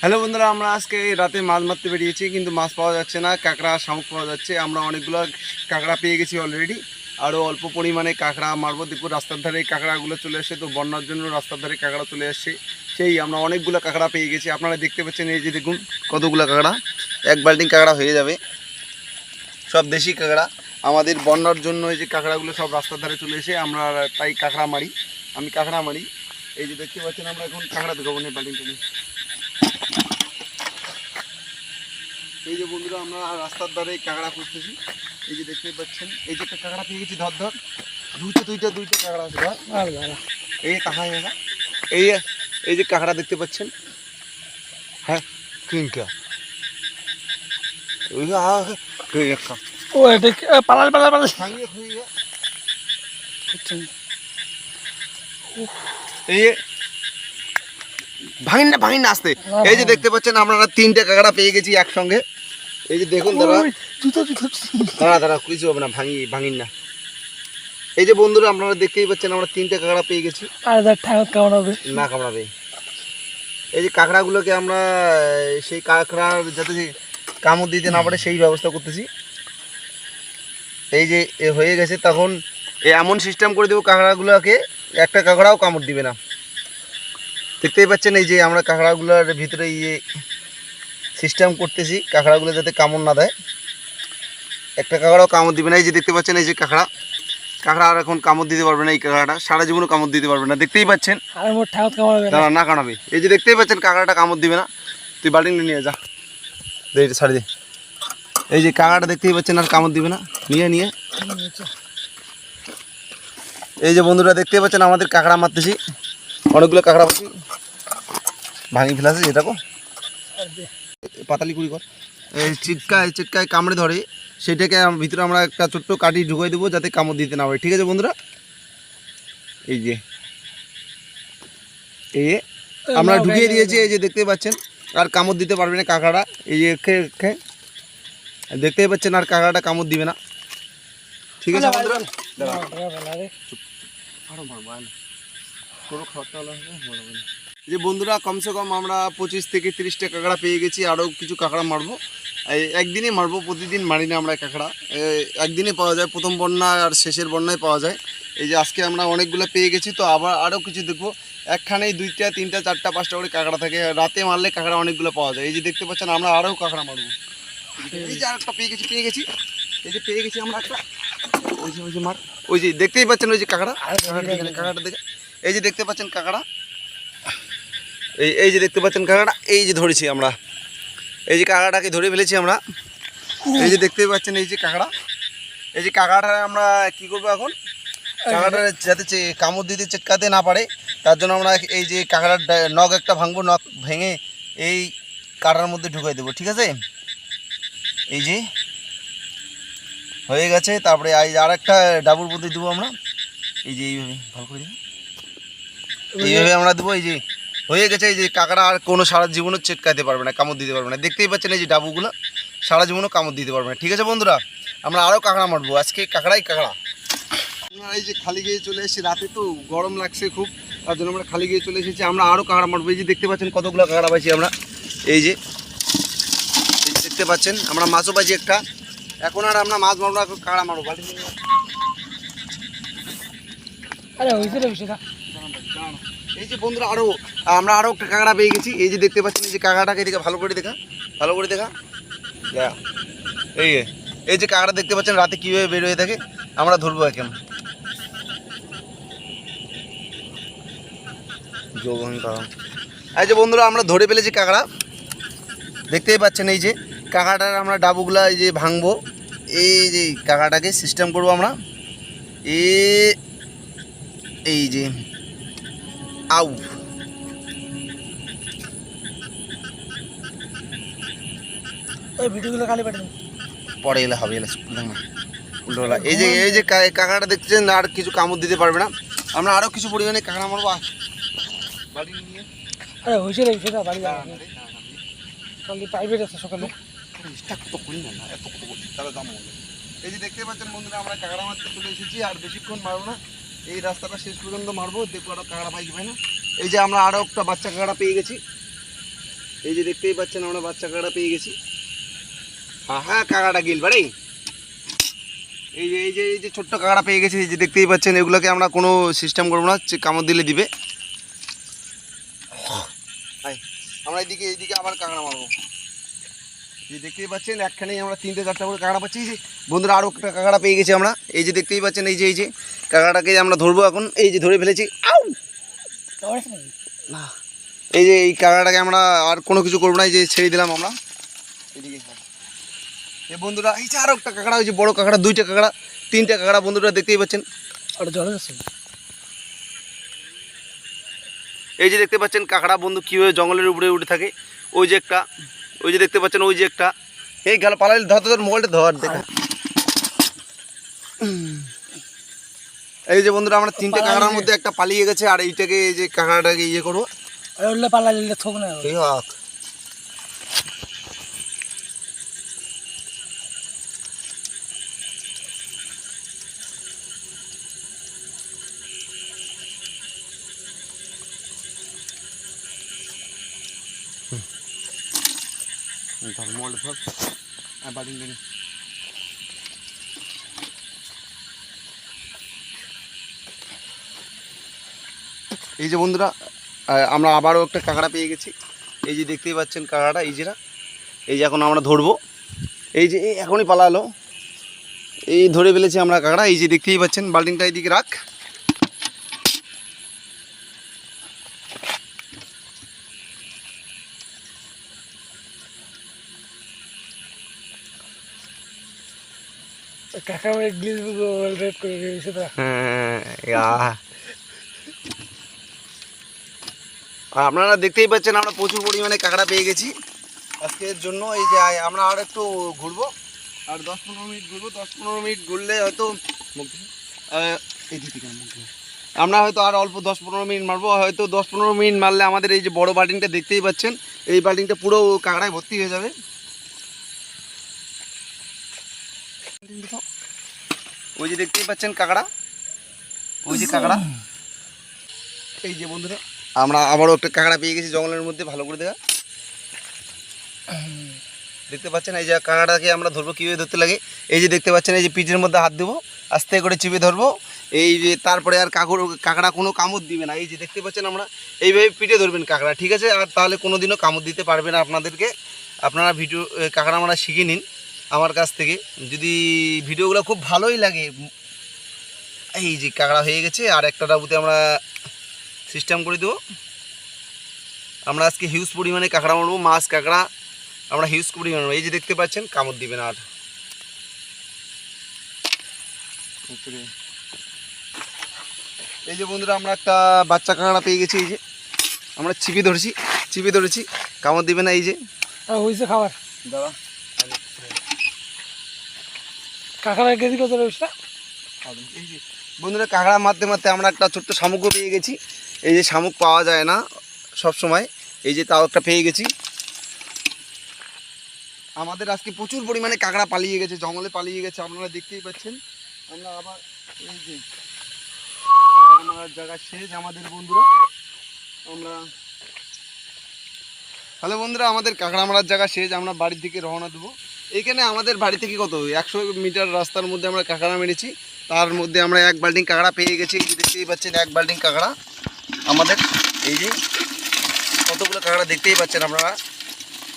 Hello বন্ধুরা, আমরা আজকে রাতে মাছ মারতে বেরিয়েছি, কিন্তু মাছ পাওয়া যাচ্ছে না, কাঁকড়া শামুক পাওয়া যাচ্ছে। আমরা অনেকগুলো কাঁকড়া পেয়ে গেছি অলরেডি আরও অল্প পরিমাণে কাঁকড়া মারবো। দেখব রাস্তার ধারে কাঁকড়াগুলো চলে এসে তো বন্যার জন্য রাস্তার ধারে কাঁকড়া চলে আসছে সেই, আমরা অনেকগুলো কাঁকড়া পেয়ে গেছি। আপনারা দেখতে পাচ্ছেন, এই যে দেখুন, কতগুলো কাঁকড়া। এক বাল্টিং কাঁকড়া হয়ে যাবে। সব দেশি কাঁকড়া। আমাদের বন্যার জন্য এই যে কাঁকড়াগুলো সব রাস্তার ধারে চলে এসে আমরা তাই কাঁকড়া মারি। আমি কাঁকড়া মারি। এই যে দেখতে পাচ্ছেন আমরা এখন কাঁকড়া দেখাবো না বাল্টিংটা নিয়ে। এই যে বন্ধুরা আমরা রাস্তার ধারে কাঁকড়া খুঁজতেছি। এই যে দেখতে পাচ্ছেন এই যে একটা কাঁকড়া পেয়ে গেছি ধর ধর। দুইটা দুইটা দুইটা কাঁকড়া আছে ধর। এই জায়গা এই এই যে কাঁকড়া দেখতে পাচ্ছেন। হ্যাঁ একটা। ও এটা পালাল পালাল পালাল। খুঁড়িয়ে। এই যে ভাঙিন না ভাঙিন না আসতে। এই যে দেখতে পাচ্ছেন আপনারা তিনটে কাঁকড়া পেয়ে গেছি একসঙ্গে। এই যে দেখুন দাদা। দাঁড়া দাঁড়া কিছু হবে না ভাঙি ভাঙিন না। এই যে বন্ধুরা আপনারা দেখতেই পাচ্ছেন আমরা তিনটে কাঁকড়া পেয়ে গেছি। আর ঠাকুর কেমন না কামড়াবে। এই যে কাঁকড়াগুলোকে আমরা সেই কাঁকড়ার যাতে কামড় দিতে না পারে সেই ব্যবস্থা করতেছি। এই যে হয়ে গেছে তখন এমন সিস্টেম করে দেবো কাঁকড়াগুলোকে একটা কাঁকড়াও কামড় দিবে না। দেখতেই পাচ্ছেন এই যে আমরা কাঁকড়াগুলোর ভিতরে ইয়ে সিস্টেম করতেছি কাঁকড়াগুলো যাতে কামড় না দেয়। একটা কাঁকড়াও কামড় দিবে না এই যে দেখতে পাচ্ছেন এই যে কাঁকড়া। কাঁকড়া আর এখন কামড় দিতে পারবে না এই কাঁকড়াটা সারা জীবনও কামড় দিতে পারবে না। দেখতেই পাচ্ছেন? না। দাঁড়া না কানাবে এই যে দেখতেই পাচ্ছেন কাঁকড়াটা কামড় দিবে না। তুই বাল্টিং নিয়ে যা। দে ছাড়ি দে। এই যে কাঁকড়াটা দেখতেই পাচ্ছেন আর কামড় দিবে না। নিয়ে নিয়ে। এই যে বন্ধুরা দেখতে পাচ্ছেন আমাদের কাঁকড়া মারতেছি। অনেকগুলো কাঁকড়া পাচ্ছি ভাঙি ফেলাছে যেটা কো পাতালি কুড়ি কর এই চিটকায় চিটকায় কামড়ে ধরে। সেটাকে ভিতরে আমরা একটা ছোট্ট কাঠি ঢুকাই দেবো যাতে কামড় দিতে না পারে। ঠিক আছে বন্ধুরা? এই যে। এই যে। আমরা ঢুকিয়ে দিয়েছি, এই যে দেখতে পাচ্ছেন। আর কামড় দিতে পারবে না কাঁকড়া এই যে খেয়ে খেয়ে। দেখতেই পাচ্ছেন আর কাঁকড়াটা কামড় দিবে না। ঠিক আছে বন্ধুরা? দাঁড়াও। যে বন্ধুরা, কমসে কম আমরা পঁচিশ থেকে তিরিশটা কাঁকড়া পেয়ে গেছি, আরও কিছু কাঁকড়া মারবো। একদিনই মারবো, প্রতিদিন মারি না আমরা কাঁকড়া। একদিনে পাওয়া যায়, প্রথম বন্যায় আর শেষের বন্যায় পাওয়া যায়। এই যে আজকে আমরা অনেকগুলো পেয়ে গেছি, তো আবার আরও কিছু দেখব। একখানেই দুইটা, তিনটা, চারটা, পাঁচটা করে কাঁকড়া থাকে, রাতে মারলে কাঁকড়া অনেকগুলো পাওয়া যায়। এই যে দেখতে পাচ্ছেন, আমরা আরও কাঁকড়া মারবো। এই যে আরেকটা পেয়ে গেছি পেয়ে গেছি। এই যে পেয়ে গেছি আমরা একটা। ওই যে দেখতেই পাচ্ছেন ওই যে কাঁকড়া? কাঁকড়াটা দেখে। কাঁকড়াটা এই যে দেখতে পাচ্ছেন কাঁকড়া? এই এই যে দেখতে পাচ্ছেন কাঁকড়া এই যে ধরেছি আমরা। এই যে কাঁকড়াটাকে ধরে ফেলেছি আমরা। এই যে দেখতেই পাচ্ছেন এই যে কাঁকড়া। এই যে কাঁকড়াটা আমরা কি করব এখন? কাঁকড়াটা যাতে কামড় দিতে চেটকাতে না পারে, তার জন্য আমরা এই যে কাঁকড়ার নখ একটা ভাঙবো, নখ ভেঙে এই কাঁটার মধ্যে ঢুকাই দেবো, ঠিক আছে? এই যে হয়ে গেছে, তারপরে আর একটা ডাবুর মধ্যে দেবো আমরা। এই যে এইভাবে, ভালো করে এইভাবে আমরা দেবো, এই যে হয়ে গেছে, এই যে কাঁকড়া আর কোনো সারা জীবনও চেটকাতে পারবে না, কামড় দিতে পারবে না। দেখতেই পাচ্ছেন এই যে ডাবুগুলো, সারা জীবনও কামড় দিতে পারবে না। ঠিক আছে বন্ধুরা, আমরা আরও কাঁকড়া মারবো। আজকে কাঁকড়াই কাঁকড়া। আমরা এই যে খালি গিয়ে চলে এসেছি, রাতে তো গরম লাগছে খুব, তার জন্য আমরা খালি গিয়ে চলে এসেছি। আমরা আরও কাঁকড়া মারবো। এই যে দেখতে পাচ্ছেন কতগুলো কাঁকড়া পাইছি আমরা। এই যে দেখতে পাচ্ছেন, আমরা মাছও পাইছি একটা। এখন আর আমরা মাছ মারবো এখন কাঁকড়া মারবো বাড়ি নিয়ে আরে হয়েছে রে বিষয়টা এই যে বন্ধুরা আরও আমরা আরও একটা কাঁকড়া পেয়ে গেছি। এই যে দেখতে পাচ্ছেন এই যে কাঁকড়াটাকে এদিকে ভালো করে দেখা ভালো করে দেখা। এই যে এই যে কাঁকড়া দেখতে পাচ্ছেন রাতে কীভাবে বের হয়ে থাকে আমরা ধরবো এখন। যোগন এই যে বন্ধুরা আমরা ধরে ফেলেছি কাঁকড়া। দেখতেই পাচ্ছেন এই যে কাঁকড়াটার আমরা ডাবুগুলা এই যে ভাঙবো এই যে কাকাটাকে সিস্টেম করব আমরা। এ এই যে আউ। ওই ভিডিওগুলো খালি পাঠিয়ে পরে এলে হবে এলে। এই যে এই যে কা- কাঁকড়াটা দেখছেন আর কিছু কামড় দিতে পারবে না। আমরা আরও কিছু পরিমাণে কাঁকড়া মারবো আরে হয়েছে রে বিষয়টা বাড়ি কালকে প্রাইভেট আছে সকালে। না এত দাম। এই যে পাচ্ছেন বন্ধুরা, আমরা কাঁকড়া মারতে চলে এসেছি, আর বেশিক্ষণ না। এই রাস্তাটা শেষ পর্যন্ত কাঁকড়া না। এই যে আমরা আরও একটা বাচ্চা কাঁকড়া পেয়ে গেছি। এই যে দেখতেই পাচ্ছেন আমরা বাচ্চা কাঁকড়া পেয়ে গেছি। হ্যাঁ হ্যাঁ কাঁকড়াটা গিল বাড়ি। এই যে এই যে এই যে ছোট্ট কাঁকড়া পেয়ে গেছি, এই যে দেখতেই পাচ্ছেন, এগুলোকে আমরা কোনো সিস্টেম করব না কামড় দিলে দিবে। আমরা এইদিকে এইদিকে আবার কাঁকড়া মারবো। এই দেখতেই পাচ্ছেন একখানেই আমরা তিনটে চারটা করে কাঁকড়া পাচ্ছি। যে বন্ধুরা আরও একটা কাঁকড়া পেয়ে গেছি আমরা। এই যে দেখতেই পাচ্ছেন এই যে এই যে কাঁকড়াটাকে আমরা ধরবো এখন এই যে ধরে ফেলেছি। আউ! না এই যে এই কাঁকড়াটাকে আমরা আর কোনো কিছু করব না এই যে ছেড়ে দিলাম আমরা। এদিকে এই বন্ধুরা এই যে আরও একটা কাঁকড়া ওই যে বড়ো কাঁকড়া দুইটা কাঁকড়া তিনটা কাঁকড়া বন্ধুরা দেখতেই পাচ্ছেন। ওটা জলে যাচ্ছে এই যে দেখতে পাচ্ছেন কাঁকড়া বন্ধু কীভাবে জঙ্গলের উপরে উঠে থাকে। ওই যে একটা ওই যে দেখতে পাচ্ছেন ওই যে একটা। এই গেল পালাইল ধর তোর মোবাইলটা ধর দেখ। এই যে বন্ধুরা আমরা তিনটে কাঁকড়ার মধ্যে একটা পালিয়ে গেছে আর এইটাকে এই যে কাঁকড়াটাকে ইয়ে করব। পাল্লা থোক না। আর এই যে বন্ধুরা আমরা আবারও একটা কাঁকড়া পেয়ে গেছি। এই যে দেখতেই পাচ্ছেন কাঁকড়াটা, এই যেটা। এই যে এখন আমরা ধরবো। এই যে এখনই পালালো। এই ধরে ফেলেছি আমরা কাঁকড়া। এই যে দেখতেই পাচ্ছেন বাল্টিংটা এইদিকে রাখ। করে আর আপনারা দেখতেই পাচ্ছেন, আমরা প্রচুর পরিমাণে কাঁকড়া পেয়ে গেছি। আজকের জন্য এই যে আমরা আর একটু ঘুরবো। আর দশ পনেরো মিনিট ঘুরবো, দশ পনেরো মিনিট ঘুরলে হয়তো? আমরা হয়তো আর অল্প দশ পনেরো মিনিট মারবো, হয়তো দশ পনেরো মিনিট মারলে আমাদের এই যে বড় বাল্টিংটা দেখতেই পাচ্ছেন, এই বাল্টিংটা পুরো কাঁকড়ায় ভর্তি হয়ে যাবে। ওই যে দেখতেই পাচ্ছেন কাঁকড়া? ওই যে কাঁকড়া। এই যে বন্ধুরা। আমরা আবারও একটা কাঁকড়া পেয়ে গেছি জঙ্গলের মধ্যে ভালো করে দেখা। দেখতে পাচ্ছেন এই যে কাঁকড়াটাকে আমরা ধরবো কীভাবে ধরতে লাগে। এই যে দেখতে পাচ্ছেন এই যে পিঠের মধ্যে হাত দেবো আস্তে করে চিপে ধরবো। এই যে তারপরে আর কাকড় কাঁকড়া কোনো কামড় দিবে না। এই যে দেখতে পাচ্ছেন আমরা এইভাবে পিঠে ধরবেন কাঁকড়া ঠিক আছে? আর তাহলে কোনো দিনও কামড় দিতে পারবে না আপনাদেরকে। আপনারা ভিডিও কাঁকড়া আমরা শিখে নিন। আমার কাছ থেকে। যদি ভিডিওগুলো খুব ভালোই লাগে এই যে কাঁকড়া হয়ে গেছে আর একটা ডাবুতে আমরা সিস্টেম করে দেবো। আমরা আজকে হিউজ পরিমাণে কাঁকড়া মারবো মাছ কাঁকড়া। আমরা হিউজ পরিমাণে মারবো। এই যে দেখতে পাচ্ছেন কামড় দিবে না আর এই যে বন্ধুরা আমরা একটা বাচ্চা কাঁকড়া পেয়ে গেছি এই যে। আমরা চিপে ধরেছি চিপে ধরেছি কামড় দিবে না এই যে। হয়েছে খাবার। দাদা কাকারা কেজি কত বন্ধুরা কাঁকড়া মারতে মারতে আমরা একটা ছোট্ট শামুকও পেয়ে গেছি। এই যে শামুক পাওয়া যায় না সব সময় এই যে তাও একটা পেয়ে গেছি। আমাদের আজকে প্রচুর পরিমাণে কাঁকড়া পালিয়ে গেছে, জঙ্গলে পালিয়ে গেছে, আপনারা দেখতেই পাচ্ছেন। আমরা আবার এই যে মারার জায়গা শেষ আমাদের বন্ধুরা। আমরা হ্যালো বন্ধুরা, আমাদের কাঁকড়া মারার জায়গা শেষ আমরা বাড়ির দিকে রওনা দেবো। এইখানে আমাদের বাড়ি থেকে কত? একশো মিটার রাস্তার মধ্যে আমরা কাঁকড়া মেরেছি। তার মধ্যে আমরা এক বাল্টিং কাঁকড়া পেয়ে গেছি। দেখতেই পাচ্ছেন, এক বাল্টিং কাঁকড়া। আমাদের এই যে কতগুলো কাঁকড়া দেখতেই পাচ্ছেন আপনারা?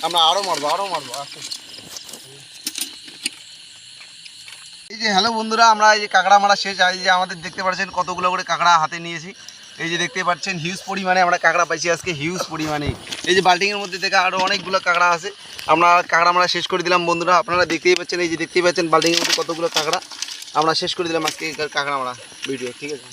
আমরা আরও মারবো আরও মারবো এই যে হ্যালো বন্ধুরা, আমরা এই যে কাঁকড়া মারা শেষ। এই যে আমাদের দেখতে পাচ্ছেন, কতগুলো করে কাঁকড়া হাতে নিয়েছি। এই যে দেখতে পাচ্ছেন হিউজ পরিমাণে আমরা কাঁকড়া পাইছি আজকে হিউজ পরিমাণে। এই যে বাল্টিংয়ের মধ্যে থেকে আরও অনেকগুলো কাঁকড়া আছে। আমরা কাঁকড়া আমরা শেষ করে দিলাম, বন্ধুরা। আপনারা দেখতেই পাচ্ছেন, এই যে দেখতেই পাচ্ছেন বাল্টিংয়ের মধ্যে কতগুলো কাঁকড়া। আমরা শেষ করে দিলাম আজকে কাঁকড়া আমরা ভিডিও, ঠিক আছে?